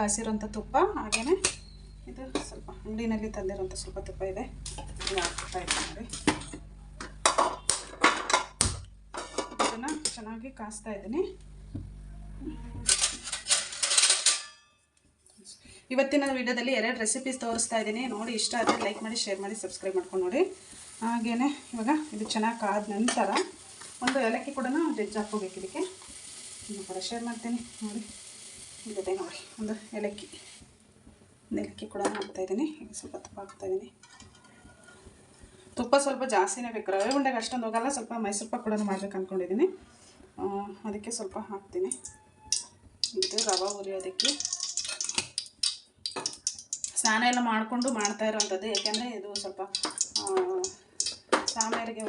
ಕಾಸಿರೋಂಥ ತುಪ್ಪ ಹಾಗೆಯೇ ಇದು ಸ್ವಲ್ಪ ಅಂಗಡಿನಲ್ಲಿ ತಂದಿರೋಂಥ ಸ್ವಲ್ಪ ತುಪ್ಪ ಇದೆ. ಹಾಕ್ತಾ ಇದ್ದೀನಿ ನೋಡಿ. ಇದನ್ನು ಚೆನ್ನಾಗಿ ಕಾಸ್ತಾ ಇದ್ದೀನಿ. ಇವತ್ತಿನ ವಿಡಿಯೋದಲ್ಲಿ ಎರಡು ರೆಸಿಪೀಸ್ ತೋರಿಸ್ತಾ ಇದ್ದೀನಿ. ನೋಡಿ ಇಷ್ಟ ಆದರೆ ಲೈಕ್ ಮಾಡಿ ಶೇರ್ ಮಾಡಿ ಸಬ್ಸ್ಕ್ರೈಬ್ ಮಾಡ್ಕೊಂಡು ನೋಡಿ. ಹಾಗೆಯೇ ಇವಾಗ ಇದು ಚೆನ್ನಾಗಿ ಕಾದ ನಂತರ ಒಂದು ಏಲಕ್ಕಿ ಕೂಡ ಜಜ್ಜಿ ಹಾಕ್ಕೋಬೇಕು ಇದಕ್ಕೆ. ಕೂಡ ಶೇರ್ ಮಾಡ್ತೀನಿ. ನೋಡಿ. ಇಲ್ಲಿದೆ ನೋಡಿ, ಒಂದು ಏಲಕ್ಕಿ. ಒಂದು ಏಲಕ್ಕಿ ಕೂಡ ಹಾಕ್ತಾಯಿದ್ದೀನಿ ಈಗ ಸ್ವಲ್ಪ ತುಪ್ಪ ಹಾಕ್ತಾಯಿದ್ದೀನಿ ತುಪ್ಪ ಸ್ವಲ್ಪ ಜಾಸ್ತಿನೇ ಬೇಕು. ರವೆ ಉಂಡೆಗೆ ಅಷ್ಟೊಂದು ಹೋಗಲ್ಲ, ಸ್ವಲ್ಪ ಮೈಸೂರು ಪಾಕ್ ಕೂಡ ಮಾಡ್ಬೇಕು ಅಂದ್ಕೊಂಡಿದ್ದೀನಿ ಅದಕ್ಕೆ ಸ್ವಲ್ಪ ಹಾಕ್ತೀನಿ. ಇದು ರವೆ ಹುರಿಯೋದಕ್ಕೆ. ಸ್ನಾನ ಎಲ್ಲ ಮಾಡಿಕೊಂಡು ಮಾಡ್ತಾ ಇರೋವಂಥದ್ದು ಯಾಕೆಂದರೆ ಇದು ಸ್ವಲ್ಪ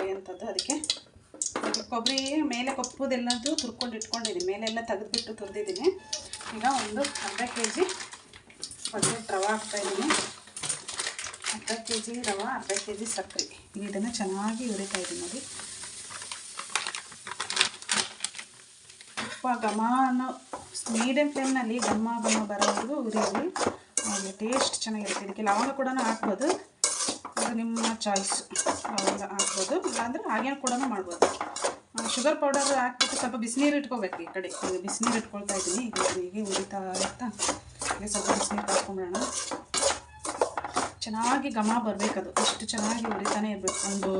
ಒಯ್ಯೋಂಥದ್ದು ಅದಕ್ಕೆ ಅದಕ್ಕೆ ಕೊಬ್ಬರಿ ಮೇಲೆ ಕಪ್ಪುದೆಲ್ಲದು ತುರ್ಕೊಂಡು ಇಟ್ಕೊಂಡಿದ್ದೀನಿ. ಮೇಲೆಲ್ಲ ತೆಗೆದುಬಿಟ್ಟು ತುರಿದಿದ್ದೀನಿ. ಈಗ ಒಂದು ಅರ್ಧ ಕೆ ಜಿ ಬಜೆಟ್ ರವೆ ಹಾಕ್ತಾಯಿದ್ದೀನಿ ಅರ್ಧ ಕೆ ಜಿ ರವೆ, ಅರ್ಧ ಕೆ ಜಿ ಸಕ್ಕರೆ. ಈಗ ಇದನ್ನು ಚೆನ್ನಾಗಿ ಹುರಿತಾ ಇದ್ದೀನಿ ನೋಡಿ. ಉಪ್ಪ ಘಮ ಅನ್ನೋ ಮೀಡಿಯಮ್ ಫ್ಲೇಮ್ನಲ್ಲಿ ಘಮ ಘಮ ಬರೋದು ಉರಿಯಲ್ಲಿ ಟೇಸ್ಟ್ ಚೆನ್ನಾಗಿರುತ್ತೆ. ಇದಕ್ಕೆ ಲವಂಗ ಕೂಡ ಹಾಕ್ಬೋದು. ಅದು ನಿಮ್ಮ ಚಾಯ್ಸ್ ಲವಂಗ ಹಾಕ್ಬೋದು. ಇಲ್ಲಾಂದರೆ ಹಾಗೇನು ಕೂಡ ಮಾಡ್ಬೋದು. ಶುಗರ್ ಪೌಡರ್ ಹಾಕ್ಬಿಟ್ಟು ಸ್ವಲ್ಪ ಬಿಸಿನೀರು ಇಟ್ಕೋಬೇಕು ಈ ಕಡೆ. ಬಿಸಿನೀರು ಇಟ್ಕೊಳ್ತಾ ಇದ್ದೀನಿ. ಈಗ ಹೀಗೆ ಉರಿತಾ ಇರ್ತಾ ಹೀಗೆ ಸ್ವಲ್ಪ ಬಿಸಿನೀರು ಹಾಕ್ಕೊಂಬಿಡೋಣ. ಚೆನ್ನಾಗಿ ಘಮ ಬರಬೇಕದು. ಅಷ್ಟು ಚೆನ್ನಾಗಿ ಉರಿತಾನೆ ಇರಬೇಕು. ಒಂದು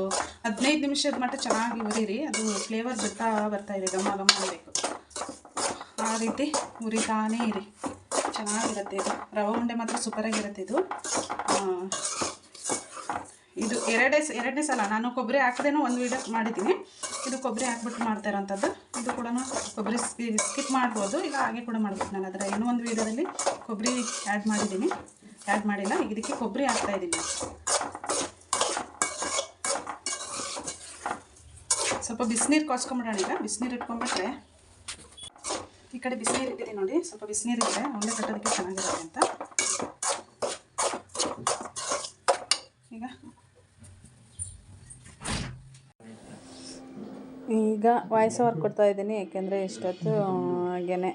ಹದಿನೈದು ನಿಮಿಷದ ಮಟ್ಟ ಚೆನ್ನಾಗಿ ಉರಿರಿ. ಅದು ಫ್ಲೇವರ್ ಬರ್ತಾ ಬರ್ತಾ ಇದೆ. ಘಮ ಘಮ ಇರಬೇಕು ಆ ರೀತಿ ಉರಿತಾನೇ ಇರಿ. ಚೆನ್ನಾಗಿರುತ್ತೆ ಇದು. ರವೆ ಉಂಡೆ ಮಾತ್ರ ಸೂಪರಾಗಿರುತ್ತೆ ಇದು. ಇದು ಎರಡೇ ಎರಡನೇ ಸಲ ನಾನು ಕೊಬ್ಬರಿ ಹಾಕದೇನೋ ಒಂದು ವೀಡಿಯೋ ಮಾಡಿದ್ದೀನಿ. ಇದು ಕೊಬ್ಬರಿ ಹಾಕ್ಬಿಟ್ಟು ಮಾಡ್ತಾ ಇರೋಂಥದ್ದು. ಇದು ಕೂಡ ಕೊಬ್ಬರಿ ಸ್ಕಿಪ್ ಮಾಡ್ಬೋದು. ಇಲ್ಲ ಹಾಗೆ ಕೂಡ ಮಾಡ್ಬೋದು ನಾನು. ಅದರ ಇನ್ನೂ ಒಂದು ವೀಡಿಯೋದಲ್ಲಿ ಕೊಬ್ಬರಿ ಆ್ಯಡ್ ಮಾಡಿದ್ದೀನಿ. ಆ್ಯಡ್ ಮಾಡಿಲ್ಲ. ಈಗ ಇದಕ್ಕೆ ಕೊಬ್ಬರಿ ಹಾಕ್ತಾ ಇದ್ದೀನಿ. ಸ್ವಲ್ಪ ಬಿಸಿನೀರು ಕಾಸ್ಕೊಂಬಿಡೋಣ ಈಗ. ಬಿಸಿನೀರು ಇಟ್ಕೊಂಡ್ಬಿಟ್ರೆ ಈ ಕಡೆ ಬಿಸಿನೀರು ಇಟ್ಟಿದ್ದೀನಿ ನೋಡಿ. ಸ್ವಲ್ಪ ಬಿಸಿನೀರು ಇದೆ ಒಂದೇ ಕಟ್ಟೋದಕ್ಕೆ ಚೆನ್ನಾಗಿರುತ್ತೆ ಅಂತ ಈಗ ಈಗ ವಾಯ್ಸ್ ಓವರ್ ಕೊಡ್ತಾ ಇದ್ದೀನಿ, ಏಕೆಂದರೆ ಇಷ್ಟೊತ್ತು ಹಾಗೇನೆ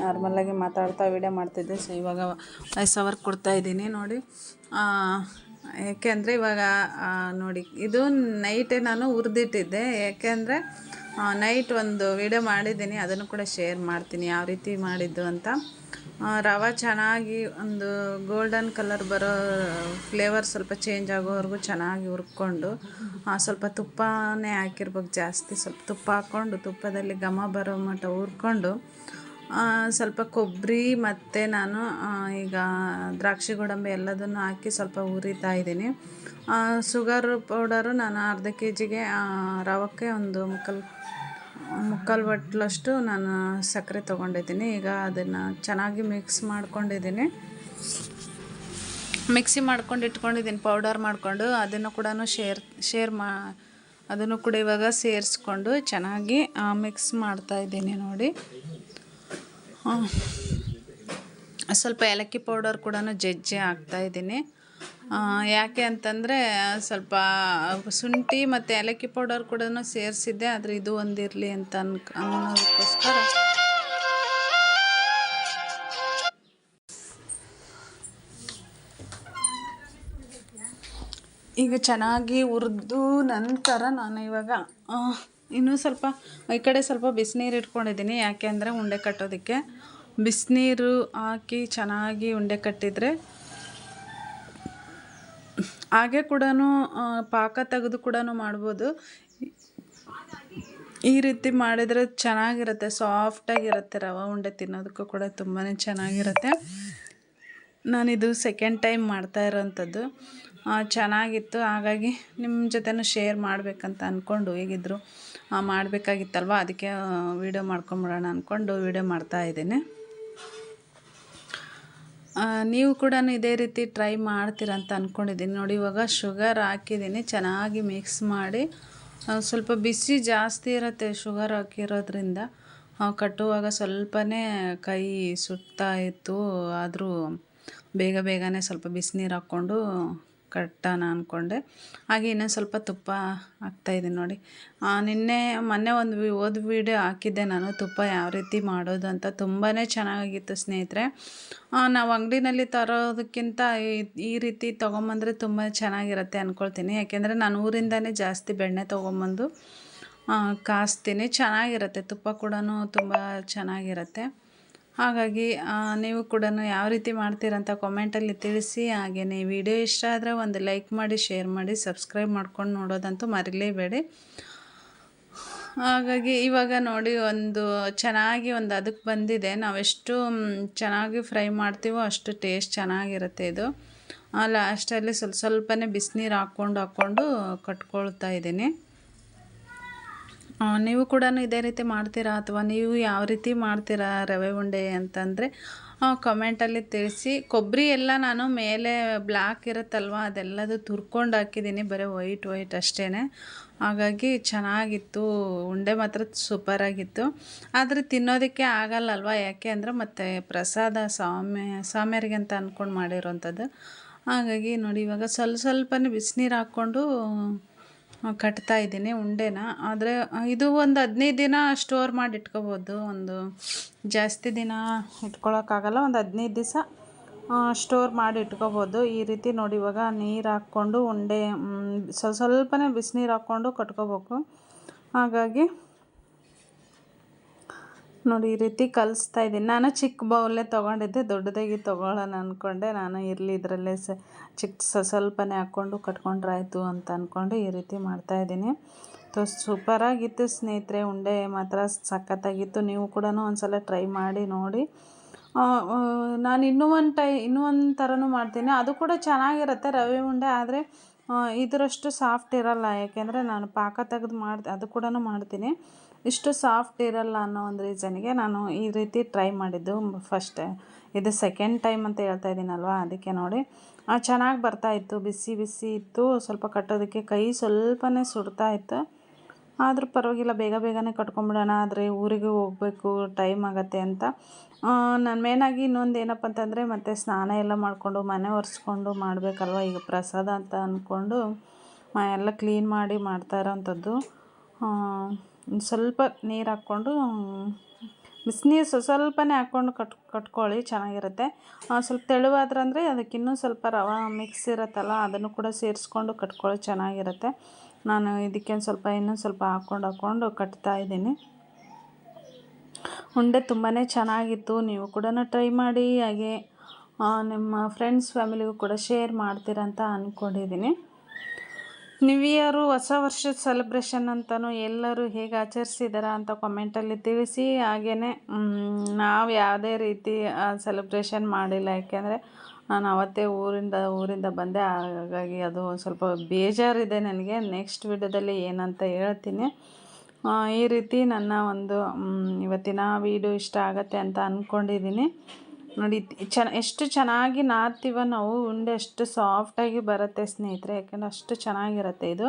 ನಾರ್ಮಲಾಗಿ ಮಾತಾಡ್ತಾ ವೀಡಿಯೋ ಮಾಡ್ತಿದ್ದೆ ಸೊ ಇವಾಗ ವಾಯ್ಸ್ ಓವರ್ ಕೊಡ್ತಾ ಇದ್ದೀನಿ ನೋಡಿ. ಏಕೆಂದರೆ ಇವಾಗ ನೋಡಿ, ಇದು ನೈಟೇ ನಾನು ಹುರಿದಿಟ್ಟಿದ್ದೆ ಏಕೆಂದರೆ ನೈಟ್ ಒಂದು ವಿಡಿಯೋ ಮಾಡಿದ್ದೀನಿ, ಅದನ್ನು ಕೂಡ ಶೇರ್ ಮಾಡ್ತೀನಿ, ಯಾವ ರೀತಿ ಮಾಡಿದ್ದು ಅಂತ. ರವೆ ಚೆನ್ನಾಗಿ ಒಂದು ಗೋಲ್ಡನ್ ಕಲರ್ ಬರೋ ಫ್ಲೇವರ್ ಸ್ವಲ್ಪ ಚೇಂಜ್ ಆಗೋವರೆಗೂ ಚೆನ್ನಾಗಿ ಹುರ್ಕೊಂಡು ಸ್ವಲ್ಪ ತುಪ್ಪನೇ ಹಾಕಿರ್ಬೇಕು ಜಾಸ್ತಿ. ಸ್ವಲ್ಪ ತುಪ್ಪ ಹಾಕ್ಕೊಂಡು, ತುಪ್ಪದಲ್ಲಿ ಘಮ ಬರೋ ಮಟ್ಟ ಹುರ್ಕೊಂಡು ಸ್ವಲ್ಪ ಕೊಬ್ಬರಿ ಮತ್ತು ನಾನು ಈಗ ದ್ರಾಕ್ಷಿ ಗೋಡಂಬಿ ಎಲ್ಲದನ್ನು ಹಾಕಿ ಸ್ವಲ್ಪ ಉರಿತಾ ಇದ್ದೀನಿ. ಶುಗರ್ ಪೌಡರು ನಾನು ಅರ್ಧ ಕೆ ಜಿಗೆ ರವಕ್ಕೆ ಒಂದು ಮುಕ್ಕಲ್ ಮುಕ್ಕಾಲು ಬಟ್ಲಷ್ಟು ನಾನು ಸಕ್ಕರೆ ತೊಗೊಂಡಿದ್ದೀನಿ. ಈಗ ಅದನ್ನು ಚೆನ್ನಾಗಿ ಮಿಕ್ಸ್ ಮಾಡ್ಕೊಂಡಿದ್ದೀನಿ. ಮಿಕ್ಸಿ ಮಾಡ್ಕೊಂಡು ಇಟ್ಕೊಂಡಿದ್ದೀನಿ ಪೌಡರ್ ಮಾಡಿಕೊಂಡು. ಅದನ್ನು ಕೂಡ ಶೇರ್ ಶೇರ್ ಮಾ, ಅದನ್ನು ಕೂಡ ಇವಾಗ ಸೇರಿಸ್ಕೊಂಡು ಚೆನ್ನಾಗಿ ಮಿಕ್ಸ್ ಮಾಡ್ತಾಯಿದ್ದೀನಿ ನೋಡಿ. ಸ್ವಲ್ಪ ಏಲಕ್ಕಿ ಪೌಡರ್ ಕೂಡ ಜಜ್ಜಿ ಹಾಕ್ತಾ ಇದ್ದೀನಿ. ಯಾಕೆ ಅಂತಂದರೆ, ಸ್ವಲ್ಪ ಶುಂಠಿ ಮತ್ತು ಏಲಕ್ಕಿ ಪೌಡರ್ ಕೂಡ ಸೇರಿಸಿದ್ದೆ, ಆದರೆ ಇದು ಒಂದಿರಲಿ ಅಂತ ಅನ್ಕ, ಅನ್ನೋದಕ್ಕೋಸ್ಕರ. ಈಗ ಚೆನ್ನಾಗಿ ಹುರಿದು ನಂತರ ನಾನು ಇವಾಗ ಇನ್ನೂ ಸ್ವಲ್ಪ, ಈ ಕಡೆ ಸ್ವಲ್ಪ ಬಿಸಿನೀರು ಇಟ್ಕೊಂಡಿದ್ದೀನಿ. ಯಾಕೆ ಅಂದರೆ ಉಂಡೆ ಕಟ್ಟೋದಕ್ಕೆ. ಬಿಸಿನೀರು ಹಾಕಿ ಚೆನ್ನಾಗಿ ಉಂಡೆ ಕಟ್ಟಿದರೆ ಹಾಗೆ ಕೂಡ ಪಾಕ ತೆಗೆದು ಕೂಡ ಮಾಡ್ಬೋದು. ಈ ರೀತಿ ಮಾಡಿದರೆ ಚೆನ್ನಾಗಿರುತ್ತೆ, ಸಾಫ್ಟಾಗಿರುತ್ತೆ ರವೆ ಉಂಡೆ ತಿನ್ನೋದಕ್ಕೂ ಕೂಡ ತುಂಬಾ ಚೆನ್ನಾಗಿರುತ್ತೆ. ನಾನಿದು ಸೆಕೆಂಡ್ ಟೈಮ್ ಮಾಡ್ತಾ ಇರೋವಂಥದ್ದು ಚೆನ್ನಾಗಿತ್ತು, ಹಾಗಾಗಿ ನಿಮ್ಮ ಜೊತೆನೂ ಶೇರ್ ಮಾಡಬೇಕಂತ ಅಂದ್ಕೊಂಡು ಹೇಗಿದ್ರು ಮಾಡಬೇಕಾಗಿತ್ತಲ್ವ? ಅದಕ್ಕೆ ವೀಡಿಯೋ ಮಾಡ್ಕೊಂಬಿಡೋಣ ಅಂದ್ಕೊಂಡು ವೀಡಿಯೋ ಮಾಡ್ತಾ ಇದ್ದೀನಿ. ನೀವು ಕೂಡ ಇದೇ ರೀತಿ ಟ್ರೈ ಮಾಡ್ತೀರಂತ ಅಂದ್ಕೊಂಡಿದ್ದೀನಿ ನೋಡಿ, ಇವಾಗ ಶುಗರ್ ಹಾಕಿದ್ದೀನಿ. ಚೆನ್ನಾಗಿ ಮಿಕ್ಸ್ ಮಾಡಿ ಸ್ವಲ್ಪ ಬಿಸಿ ಜಾಸ್ತಿ ಇರುತ್ತೆ ಶುಗರ್ ಹಾಕಿರೋದ್ರಿಂದ. ಕಟ್ಟುವಾಗ ಸ್ವಲ್ಪನೇ ಕೈ ಸುಡ್ತಾ ಇತ್ತು. ಆದರೂ ಬೇಗ ಬೇಗನೆ ಸ್ವಲ್ಪ ಬಿಸಿನೀರು ಹಾಕ್ಕೊಂಡು ಕಟ್ಟೋಣ ಅಂದ್ಕೊಂಡೆ ಹಾಗೆ ಇನ್ನೊಂದು ಸ್ವಲ್ಪ ತುಪ್ಪ ಹಾಕ್ತಾಯಿದ್ದೀನಿ ನೋಡಿ. ನಿನ್ನೆ ಮೊನ್ನೆ ಒಂದು ಓದ್ ವೀಡಿಯೋ ಹಾಕಿದ್ದೆ ನಾನು, ತುಪ್ಪ ಯಾವ ರೀತಿ ಮಾಡೋದು ಅಂತ. ತುಂಬಾ ಚೆನ್ನಾಗಿತ್ತು ಸ್ನೇಹಿತರೆ. ನಾವು ಅಂಗಡಿನಲ್ಲಿ ತರೋದಕ್ಕಿಂತ ಈ- ರೀತಿ ತೊಗೊಂಬಂದರೆ ತುಂಬ ಚೆನ್ನಾಗಿರುತ್ತೆ ಅಂದ್ಕೊಳ್ತೀನಿ ಯಾಕೆಂದರೆ ನಾನು ಊರಿಂದನೇ ಜಾಸ್ತಿ ಬೆಣ್ಣೆ ತೊಗೊಂಬಂದು ಕಾಸ್ತೀನಿ. ಚೆನ್ನಾಗಿರುತ್ತೆ. ತುಪ್ಪ ಕೂಡ ತುಂಬ ಚೆನ್ನಾಗಿರುತ್ತೆ. ಹಾಗಾಗಿ ನೀವು ಕೂಡ ಯಾವ ರೀತಿ ಮಾಡ್ತೀರಂತ ಕಾಮೆಂಟಲ್ಲಿ ತಿಳಿಸಿ. ಹಾಗೆಯೇ ವಿಡಿಯೋ ಇಷ್ಟ ಆದರೆ ಒಂದು ಲೈಕ್ ಮಾಡಿ ಶೇರ್ ಮಾಡಿ ಸಬ್ಸ್ಕ್ರೈಬ್ ಮಾಡ್ಕೊಂಡು ನೋಡೋದಂತೂ ಮರಿಲೇಬೇಡಿ. ಹಾಗಾಗಿ ಇವಾಗ ನೋಡಿ ಒಂದು ಚೆನ್ನಾಗಿ ಒಂದು ಅದಕ್ಕೆ ಬಂದಿದೆ. ನಾವೆಷ್ಟು ಚೆನ್ನಾಗಿ ಫ್ರೈ ಮಾಡ್ತೀವೋ ಅಷ್ಟು ಟೇಸ್ಟ್ ಚೆನ್ನಾಗಿರುತ್ತೆ ಇದು. ಲಾಸ್ಟಲ್ಲಿ ಸ್ವಲ್ಪ, ಸ್ವಲ್ಪನೇ ಬಿಸಿನೀರು ಹಾಕ್ಕೊಂಡು ಹಾಕ್ಕೊಂಡು ಕಟ್ಕೊಳ್ತಾ ಇದ್ದೀನಿ. ನೀವು ಕೂಡ ಇದೇ ರೀತಿ ಮಾಡ್ತೀರಾ ಅಥವಾ ನೀವು ಯಾವ ರೀತಿ ಮಾಡ್ತೀರಾ ರವೆ ಉಂಡೆ ಅಂತಂದರೆ ಕಮೆಂಟಲ್ಲಿ ತಿಳಿಸಿ. ಕೊಬ್ಬರಿ ಎಲ್ಲ ನಾನು ಮೇಲೆ ಬ್ಲ್ಯಾಕ್ ಇರುತ್ತಲ್ವ, ಅದೆಲ್ಲದು ತುರ್ಕೊಂಡು ಹಾಕಿದ್ದೀನಿ. ಬರೀ ವೈಟ್ ವೈಟ್ ಅಷ್ಟೇ ಹಾಗಾಗಿ ಚೆನ್ನಾಗಿತ್ತು. ಉಂಡೆ ಮಾತ್ರ ಸೂಪರಾಗಿತ್ತು ಆದರೆ ತಿನ್ನೋದಕ್ಕೆ ಆಗಲ್ಲಲ್ವ? ಯಾಕೆ ಅಂದರೆ ಮತ್ತು ಪ್ರಸಾದ ಸ್ವಾಮಿ, ಸ್ವಾಮಿಯರಿಗೆ ಅಂತ ಅಂದ್ಕೊಂಡು ಮಾಡಿರೋಂಥದ್ದು. ಹಾಗಾಗಿ ನೋಡಿ, ಇವಾಗ ಸ್ವಲ್ಪ ಸ್ವಲ್ಪನೇ ಬಿಸಿನೀರು ಹಾಕ್ಕೊಂಡು ಕಟ್ತಾ ಇದ್ದೀನಿ ಉಂಡೆನ. ಆದರೆ, ಇದು ಒಂದು ಹದಿನೈದು ದಿನ ಸ್ಟೋರ್ ಮಾಡಿ ಇಟ್ಕೋಬೋದು ಒಂದು ಜಾಸ್ತಿ ದಿನ ಇಟ್ಕೊಳೋಕ್ಕಾಗಲ್ಲ, ಒಂದು ಹದಿನೈದು ದಿವಸ ಸ್ಟೋರ್ ಮಾಡಿ ಇಟ್ಕೋಬೋದು ಈ ರೀತಿ ನೋಡಿ ಇವಾಗ ನೀರು ಹಾಕ್ಕೊಂಡು ಉಂಡೆ ಸ್ವಲ್ಪ ಸ್ವಲ್ಪನೇ ಬಿಸಿನೀರು ಹಾಕ್ಕೊಂಡು ಕಟ್ಕೋಬೇಕು. ಹಾಗಾಗಿ ನೋಡಿ, ಈ ರೀತಿ ಕಲಿಸ್ತಾ ಇದ್ದೀನಿ. ನಾನು ಚಿಕ್ಕ ಬೌಲೇ ತೊಗೊಂಡಿದ್ದೆ, ದೊಡ್ಡದಾಗಿ ತೊಗೊಳ್ಳೋಣ ಅಂದ್ಕೊಂಡೆ ನಾನು ಇರಲಿ, ಇದರಲ್ಲೇ ಸ ಚಿಕ್ಕ ಸ್ವಲ್ಪನೇ ಹಾಕ್ಕೊಂಡು ಕಟ್ಕೊಂಡ್ರಾಯಿತು ಅಂತ ಅಂದ್ಕೊಂಡು ಈ ರೀತಿ ಮಾಡ್ತಾಯಿದ್ದೀನಿ ತೋ, ಸೂಪರಾಗಿತ್ತು ಸ್ನೇಹಿತರೆ. ಉಂಡೆ ಮಾತ್ರ ಸಖತ್ತಾಗಿತ್ತು. ನೀವು ಕೂಡ ಒಂದ್ಸಲ ಟ್ರೈ ಮಾಡಿ, ನೋಡಿ. ನಾನು ಇನ್ನೂ ಒಂದು ಟೈ, ಇನ್ನೂ ಒಂದು ಥರನೂ ಮಾಡ್ತೀನಿ. ಅದು ಕೂಡ ಚೆನ್ನಾಗಿರುತ್ತೆ, ರವೆ ಉಂಡೆ. ಆದರೆ ಇದರಷ್ಟು ಸಾಫ್ಟ್ ಇರಲ್ಲ. ಯಾಕೆಂದರೆ ನಾನು ಪಾಕ ತೆಗೆದು ಮಾಡಿ ಅದು ಕೂಡ ಮಾಡ್ತೀನಿ. ಇಷ್ಟು ಸಾಫ್ಟ್ ಇರಲ್ಲ ಅನ್ನೋ ಒಂದು ರೀಸನ್ಗೆ ನಾನು ಈ ರೀತಿ ಟ್ರೈ ಮಾಡಿದ್ದು ಫಸ್ಟ್ ಇದು ಸೆಕೆಂಡ್ ಟೈಮ್ ಅಂತ ಹೇಳ್ತಾ ಇದ್ದೀನಲ್ವ ಅದಕ್ಕೆ ನೋಡಿ. ಚೆನ್ನಾಗಿ ಬರ್ತಾ ಇತ್ತು. ಬಿಸಿ ಬಿಸಿ ಇತ್ತು. ಸ್ವಲ್ಪ ಕಟ್ಟೋದಕ್ಕೆ ಕೈ ಸ್ವಲ್ಪನೇ ಸುಡ್ತಾ ಇತ್ತು. ಆದರೂ ಪರವಾಗಿಲ್ಲ, ಬೇಗ ಬೇಗನೆ ಕಟ್ಕೊಂಬಿಡೋಣ. ಆದರೆ ಊರಿಗೆ ಹೋಗಬೇಕು ಟೈಮ್ ಆಗುತ್ತೆ ಅಂತ. ನಾನು ಮೇನಾಗಿ ಇನ್ನೊಂದು ಏನಪ್ಪ ಅಂತಂದರೆ ಮತ್ತೆ ಸ್ನಾನ ಎಲ್ಲ ಮಾಡಿಕೊಂಡು, ಮನೆ ಒರೆಸ್ಕೊಂಡು ಮಾಡಬೇಕಲ್ವ? ಈಗ ಪ್ರಸಾದ ಅಂತ ಅಂದ್ಕೊಂಡು ಎಲ್ಲ ಕ್ಲೀನ್ ಮಾಡಿ ಮಾಡ್ತಾ ಇರೋವಂಥದ್ದು ಸ್ವಲ್ಪ ನೀರು ಹಾಕ್ಕೊಂಡು ಬಿಸಿನೀರು ಸ್ವ ಸ್ವಲ್ಪನೇ ಹಾಕ್ಕೊಂಡು ಕಟ್, ಕಟ್ಕೊಳ್ಳಿ, ಚೆನ್ನಾಗಿರುತ್ತೆ. ಸ್ವಲ್ಪ ತೆಳುವಾದ್ರಂದರೆ ಅದಕ್ಕೆ ಇನ್ನೂ ಸ್ವಲ್ಪ ರವೆ ಮಿಕ್ಸ್ ಇರುತ್ತಲ್ಲ, ಅದನ್ನು ಕೂಡ ಸೇರಿಸ್ಕೊಂಡು ಕಟ್ಕೊಳ್ಳಿ, ಚೆನ್ನಾಗಿರುತ್ತೆ. ನಾನು ಇದಕ್ಕೆ ಒಂದು ಸ್ವಲ್ಪ, ಇನ್ನೊಂದು ಸ್ವಲ್ಪ ಹಾಕ್ಕೊಂಡು ಹಾಕ್ಕೊಂಡು ಕಟ್ತಾ ಇದ್ದೀನಿ. ಉಂಡೆ ತುಂಬಾ ಚೆನ್ನಾಗಿತ್ತು, ನೀವು ಕೂಡ ಟ್ರೈ ಮಾಡಿ, ಹಾಗೆ ನಿಮ್ಮ ಫ್ರೆಂಡ್ಸ್ ಫ್ಯಾಮಿಲಿಗೂ ಕೂಡ ಶೇರ್ ಮಾಡ್ತೀರಂತ ಅಂದ್ಕೊಂಡಿದ್ದೀನಿ ನ್ಯೂ ಇಯರು ಹೊಸ ವರ್ಷದ ಸೆಲೆಬ್ರೇಷನ್ ಅಂತಲೂ ಎಲ್ಲರೂ ಹೇಗೆ ಆಚರಿಸಿದಾರ ಅಂತ ಕಮೆಂಟಲ್ಲಿ ತಿಳಿಸಿ. ಹಾಗೆಯೇ ನಾವು ಯಾವುದೇ ರೀತಿ ಸೆಲೆಬ್ರೇಷನ್ ಮಾಡಿಲ್ಲ. ಯಾಕೆಂದರೆ ನಾನು ಅವತ್ತೇ ಊರಿಂದ ಊರಿಂದ ಬಂದೆ. ಹಾಗಾಗಿ ಅದು ಸ್ವಲ್ಪ ಬೇಜಾರಿದೆ ನನಗೆ. ನೆಕ್ಸ್ಟ್ ವಿಡಿಯೋದಲ್ಲಿ ಏನಂತ ಹೇಳ್ತೀನಿ. ಈ ರೀತಿ ನನ್ನ ಒಂದು ಇವತ್ತಿನ ವಿಡಿಯೋ ಇಷ್ಟ ಆಗತ್ತೆ ಅಂತ ಅಂದ್ಕೊಂಡಿದ್ದೀನಿ ನೋಡಿ ಚೆನ್ನ ಎಷ್ಟು ಚೆನ್ನಾಗಿ ನಾರ್ತೀವ ನಾವು, ಉಂಡೆ ಅಷ್ಟು ಸಾಫ್ಟಾಗಿ ಬರುತ್ತೆ ಸ್ನೇಹಿತರೆ, ಯಾಕೆಂದರೆ ಅಷ್ಟು ಚೆನ್ನಾಗಿರುತ್ತೆ ಇದು.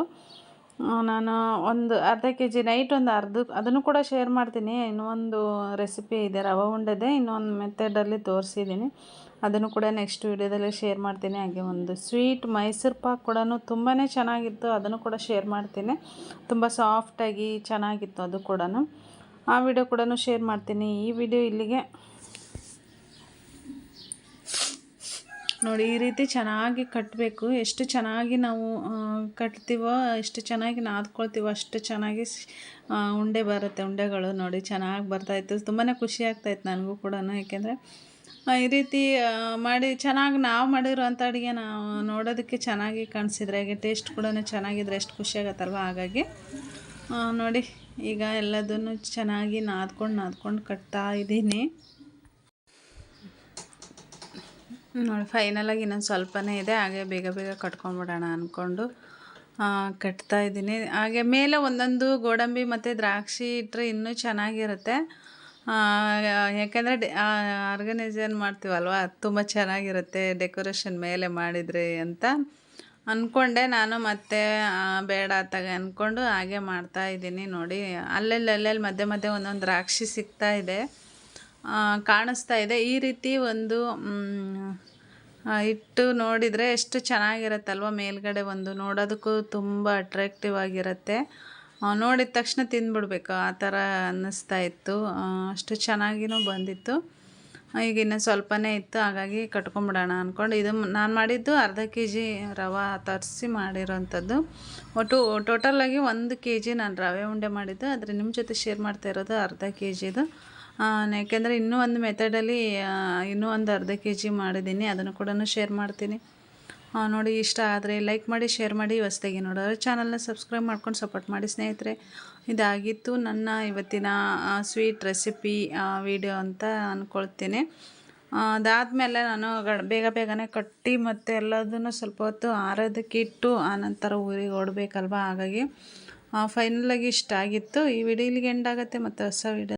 ನಾನು ಒಂದು ಅರ್ಧ ಕೆ ಜಿ ನೈಟ್ ಒಂದು ಅರ್ಧ, ಅದನ್ನು ಕೂಡ ಶೇರ್ ಮಾಡ್ತೀನಿ. ಇನ್ನೊಂದು ರೆಸಿಪಿ ಇದೆ, ರವೆ ಉಂಡೆದೆ ಇನ್ನೊಂದು ಮೆಥಡಲ್ಲಿ ತೋರಿಸಿದ್ದೀನಿ. ಅದನ್ನು ಕೂಡ ನೆಕ್ಸ್ಟ್ ವೀಡಿಯೋದಲ್ಲಿ ಶೇರ್ ಮಾಡ್ತೀನಿ. ಹಾಗೆ ಒಂದು ಸ್ವೀಟ್ ಮೈಸೂರು ಪಾಕ್ ಕೂಡ ತುಂಬಾ ಚೆನ್ನಾಗಿತ್ತು. ಅದನ್ನು ಕೂಡ ಶೇರ್ ಮಾಡ್ತೀನಿ. ತುಂಬ ಸಾಫ್ಟಾಗಿ ಚೆನ್ನಾಗಿತ್ತು ಅದು ಕೂಡ ಆ ವಿಡಿಯೋ ಕೂಡ ಶೇರ್ ಮಾಡ್ತೀನಿ. ಈ ವಿಡಿಯೋ ಇಲ್ಲಿಗೆ ನೋಡಿ, ಈ ರೀತಿ ಚೆನ್ನಾಗಿ ಕಟ್ಟಬೇಕು ಎಷ್ಟು ಚೆನ್ನಾಗಿ ನಾವು ಕಟ್ತೀವೋ, ಎಷ್ಟು ಚೆನ್ನಾಗಿ ನಾದ್ಕೊಳ್ತೀವೋ, ಅಷ್ಟು ಚೆನ್ನಾಗಿ ಉಂಡೆ ಬರುತ್ತೆ ಉಂಡೆಗಳು ನೋಡಿ, ಚೆನ್ನಾಗಿ ಬರ್ತಾಯಿತ್ತು ತುಂಬಾ ಖುಷಿ ಆಗ್ತಾಯಿತ್ತು ನನಗೂ ಕೂಡ ಯಾಕೆಂದರೆ ಈ ರೀತಿ ಮಾಡಿ, ಚೆನ್ನಾಗಿ ನಾವು ಮಾಡಿರೋಂಥ ಅಡುಗೆ ನಾವು ನೋಡೋದಕ್ಕೆ ಚೆನ್ನಾಗಿ ಕಾಣಿಸಿದ್ರೆ, ಹಾಗೆ ಟೇಸ್ಟ್ ಕೂಡ ಚೆನ್ನಾಗಿದ್ರೆ ಎಷ್ಟು ಖುಷಿ ಆಗತ್ತಲ್ವ? ಹಾಗಾಗಿ ನೋಡಿ, ಈಗ ಎಲ್ಲದನ್ನು ಚೆನ್ನಾಗಿ ನಾದ್ಕೊಂಡು ನಾದ್ಕೊಂಡು ಕಟ್ತಾ ಇದ್ದೀನಿ. ನೋಡಿ ಫೈನಲಾಗಿ ಇನ್ನೊಂದು ಸ್ವಲ್ಪನೇ ಇದೆ. ಹಾಗೆ ಬೇಗ ಬೇಗ ಕಟ್ಕೊಂಡ್ಬಿಡೋಣ ಅಂದ್ಕೊಂಡು ಕಟ್ತಾ ಇದ್ದೀನಿ. ಹಾಗೆ ಮೇಲೆ ಒಂದೊಂದು ಗೋಡಂಬಿ ಮತ್ತು ದ್ರಾಕ್ಷಿ ಇಟ್ಟರೆ ಇನ್ನೂ ಚೆನ್ನಾಗಿರುತ್ತೆ. ಯಾಕೆಂದರೆ ಡೆ ಆರ್ಗನೈಸೇಷನ್ ಮಾಡ್ತೀವಲ್ವ? ತುಂಬ ಚೆನ್ನಾಗಿರುತ್ತೆ ಡೆಕೋರೇಷನ್ ಮೇಲೆ ಮಾಡಿದರೆ ಅಂತ ಅಂದ್ಕೊಂಡೆ ನಾನು ಮತ್ತೆ ಬೇಡ ತಗ ಅಂದ್ಕೊಂಡು ಹಾಗೆ ಮಾಡ್ತಾ ಇದ್ದೀನಿ ನೋಡಿ. ಅಲ್ಲೆಲ್ಲಿ ಅಲ್ಲೆಲ್ಲಿ ಮಧ್ಯೆ ಮಧ್ಯೆ ಒಂದೊಂದು ದ್ರಾಕ್ಷಿ ಸಿಗ್ತಾ ಇದೆ. ಕಾಣಿಸ್ತಾ ಇದೆ. ಈ ರೀತಿ ಒಂದು ಇಟ್ಟು ನೋಡಿದರೆ ಎಷ್ಟು ಚೆನ್ನಾಗಿರುತ್ತಲ್ವ ಮೇಲ್ಗಡೆ ಒಂದು ನೋಡೋದಕ್ಕೂ ತುಂಬ ಅಟ್ರಾಕ್ಟಿವ್ ಆಗಿರುತ್ತೆ. ನೋಡಿದ ತಕ್ಷಣ ತಿಂದ್ಬಿಡ್ಬೇಕು. ಆ ಥರ ಅನ್ನಿಸ್ತಾ ಇತ್ತು. ಅಷ್ಟು ಚೆನ್ನಾಗಿನೂ ಬಂದಿತ್ತು. ಈಗ ಇನ್ನು ಸ್ವಲ್ಪನೇ ಇತ್ತು. ಹಾಗಾಗಿ ಕಟ್ಕೊಂಬಿಡೋಣ ಅಂದ್ಕೊಂಡು ಇದು ನಾನು ಮಾಡಿದ್ದು ಅರ್ಧ ಕೆ ಜಿ ರವೆ ತರಿಸಿ ಮಾಡಿರೋಂಥದ್ದು. ಒಟ್ಟು ಟೋಟಲಾಗಿ ಒಂದು ಕೆ ಜಿ ನಾನು ರವೆ ಉಂಡೆ ಮಾಡಿದ್ದು. ಆದರೆ ನಿಮ್ಮ ಜೊತೆ ಶೇರ್ ಮಾಡ್ತಾ ಇರೋದು ಅರ್ಧ ಕೆ ಜಿದು ಯಾಕೆಂದರೆ ಇನ್ನೂ ಒಂದು ಮೆಥಡಲ್ಲಿ ಇನ್ನೂ ಒಂದು ಅರ್ಧ ಕೆ ಜಿ ಮಾಡಿದ್ದೀನಿ. ಅದನ್ನು ಕೂಡ ಶೇರ್ ಮಾಡ್ತೀನಿ. ನೋಡಿ, ಇಷ್ಟ ಆದರೆ ಲೈಕ್ ಮಾಡಿ ಶೇರ್ ಮಾಡಿ. ಹೊಸ್ದಾಗಿ ನೋಡೋರು ಚಾನಲ್ನ ಸಬ್ಸ್ಕ್ರೈಬ್ ಮಾಡ್ಕೊಂಡು ಸಪೋರ್ಟ್ ಮಾಡಿ ಸ್ನೇಹಿತರೆ. ಇದಾಗಿತ್ತು ನನ್ನ ಇವತ್ತಿನ ಸ್ವೀಟ್ ರೆಸಿಪಿ ವಿಡಿಯೋ ಅಂತ ಅಂದ್ಕೊಳ್ತೀನಿ ಅದಾದಮೇಲೆ ನಾನು ಗಡ್ ಬೇಗ ಬೇಗನೆ ಕಟ್ಟಿ ಮತ್ತು ಎಲ್ಲದನ್ನು ಸ್ವಲ್ಪ ಹೊತ್ತು ಆರೋದಕ್ಕೆ ಇಟ್ಟು, ಆನಂತರ ಊರಿಗೆ ಓಡಬೇಕಲ್ವ ಹಾಗಾಗಿ ಫೈನಲಾಗಿ ಇಷ್ಟ ಆಗಿತ್ತು. ಈ ವಿಡಿಯೋ ಇಲ್ಲಿಗೆ ಎಂಡ್ ಆಗುತ್ತೆ. ಮತ್ತು ಹೊಸ ವಿಡಿಯೋ